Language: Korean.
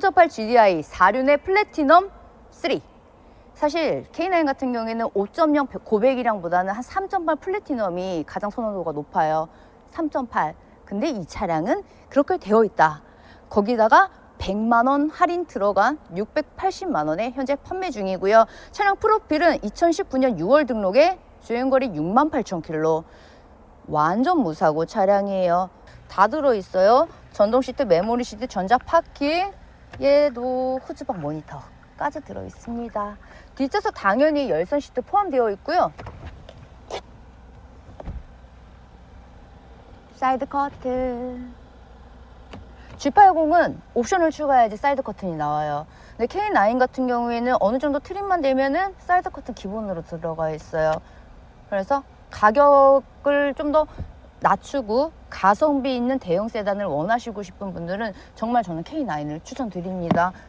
3.8 GDI 4륜의 플래티넘 3. 사실 K9 같은 경우에는 5.0 고백이랑보다는 한 3.8 플래티넘이 가장 선호도가 높아요. 3.8. 근데 이 차량은 그렇게 되어 있다. 거기다가 100만 원 할인 들어간 680만 원에 현재 판매 중이고요. 차량 프로필은 2019년 6월 등록에 주행거리 6만 8천 킬로. 완전 무사고 차량이에요. 다 들어 있어요. 전동 시트, 메모리 시트, 전자 파킹, 얘도 후즈박 모니터까지 들어 있습니다. 뒷좌석 당연히 열선 시트 포함되어 있고요. 사이드 커튼. G80은 옵션을 추가해야지 사이드 커튼이 나와요. 근데 K9 같은 경우에는 어느 정도 트림만 되면은 사이드 커튼 기본으로 들어가 있어요. 그래서 가격을 좀 더 낮추고 가성비 있는 대형 세단을 원하시고 싶은 분들은 정말 저는 K9을 추천드립니다.